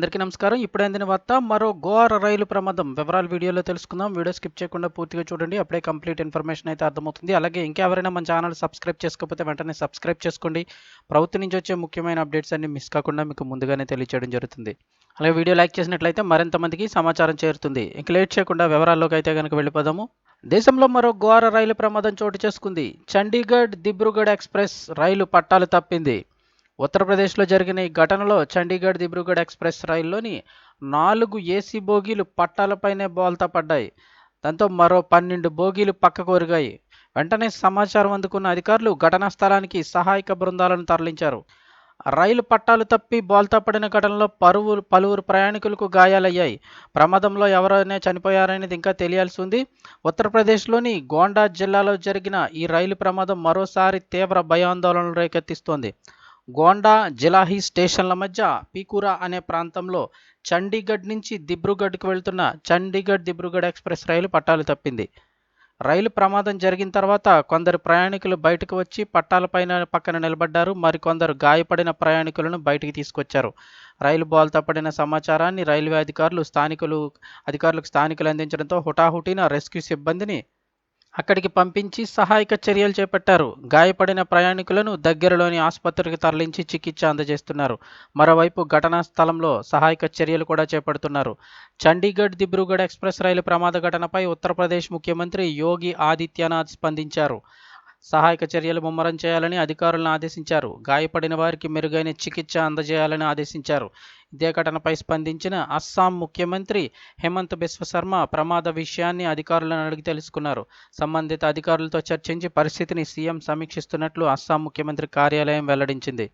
అందరికీ నమస్కారం. ఇప్పుడు అందిన వార్త మరో గోవార రైలు ప్రమాదం. వివరాలు వీడియోలో తెలుసుకుందాం. వీడియో స్కిప్ చేయకుండా పూర్తిగా చూడండి. అప్పుడే కంప్లీట్ ఇన్ఫర్మేషన్ అయితే అర్థమవుతుంది. అలాగే ఇంకెవరైనా మన ఛానల్ సబ్స్క్రైబ్ చేసుకోకపోతే వెంటనే సబ్స్క్రైబ్ చేసుకోండి. ప్రభుత్వం నుంచి వచ్చే ముఖ్యమైన అప్డేట్స్ అన్ని మిస్ కాకుండా మీకు ముందుగానే తెలియచేయడం జరుగుతుంది. అలాగే వీడియో లైక్ చేసినట్లయితే మరింత మందికి సమాచారం చేరుతుంది. ఇంక లేట్ చేయకుండా వివరాల్లోకి అయితే కనుక వెళ్ళిపోదాము. దేశంలో మరో ఘోర రైలు ప్రమాదం చోటు చేసుకుంది. చండీగఢ్ దిబ్రూగఢ్ ఎక్స్ప్రెస్ రైలు పట్టాలు తప్పింది. ఉత్తరప్రదేశ్లో జరిగిన ఈ ఘటనలో చండీగఢ్ దిబ్రూగఢ్ ఎక్స్ప్రెస్ రైల్లోని నాలుగు ఏసీ బోగీలు పట్టాలపైనే బోల్తా పడ్డాయి. దాంతో మరో పన్నెండు బోగీలు పక్కకు ఒరిగాయి. వెంటనే సమాచారం అందుకున్న అధికారులు ఘటనా స్థలానికి సహాయక బృందాలను తరలించారు. రైలు పట్టాలు తప్పి బోల్తా పడిన ఘటనలో పరువు పలువురు ప్రయాణికులకు గాయాలయ్యాయి. ప్రమాదంలో ఎవరైనా చనిపోయారనేది ఇంకా తెలియాల్సి ఉంది. ఉత్తరప్రదేశ్లోని గోండా జిల్లాలో జరిగిన ఈ రైలు ప్రమాదం మరోసారి తీవ్ర భయాందోళనలు రేకెత్తిస్తోంది. గోండా జిలాహి స్టేషన్ల మధ్య పీకురా అనే ప్రాంతంలో చండీగఢ్ నుంచి దిబ్రూగఢ్కు వెళ్తున్న చండీగఢ్ దిబ్రూగఢ్ ఎక్స్ప్రెస్ రైలు పట్టాలు తప్పింది. రైలు ప్రమాదం జరిగిన తర్వాత కొందరు ప్రయాణికులు బయటకు వచ్చి పట్టాలపైన పక్కన నిలబడ్డారు. మరికొందరు గాయపడిన ప్రయాణికులను బయటికి తీసుకొచ్చారు. రైలు బాల్తో పడిన సమాచారాన్ని రైల్వే అధికారులు స్థానికులు అధికారులకు స్థానికులు అందించడంతో హుటాహుటిన రెస్క్యూ సిబ్బందిని అక్కడికి పంపించి సహాయక చర్యలు చేపట్టారు. గాయపడిన ప్రయాణికులను దగ్గరలోని ఆసుపత్రికి తరలించి చికిత్స అందజేస్తున్నారు. మరోవైపు ఘటనా స్థలంలో సహాయక చర్యలు కూడా చేపడుతున్నారు. చండీగఢ్ దిబ్రూగఢ్ ఎక్స్ప్రెస్ రైలు ప్రమాద ఘటనపై ఉత్తరప్రదేశ్ ముఖ్యమంత్రి యోగి ఆదిత్యనాథ్ స్పందించారు. సహాయక చర్యలు ముమ్మరం చేయాలని అధికారులను ఆదేశించారు. గాయపడిన వారికి మెరుగైన చికిత్స అందజేయాలని ఆదేశించారు. ఇదే ఘటనపై స్పందించిన అస్సాం ముఖ్యమంత్రి హేమంత్ బిశ్వ శర్మ ప్రమాద విషయాన్ని అధికారులను అడిగి తెలుసుకున్నారు. సంబంధిత అధికారులతో చర్చించి పరిస్థితిని సీఎం సమీక్షిస్తున్నట్లు అస్సాం ముఖ్యమంత్రి కార్యాలయం వెల్లడించింది.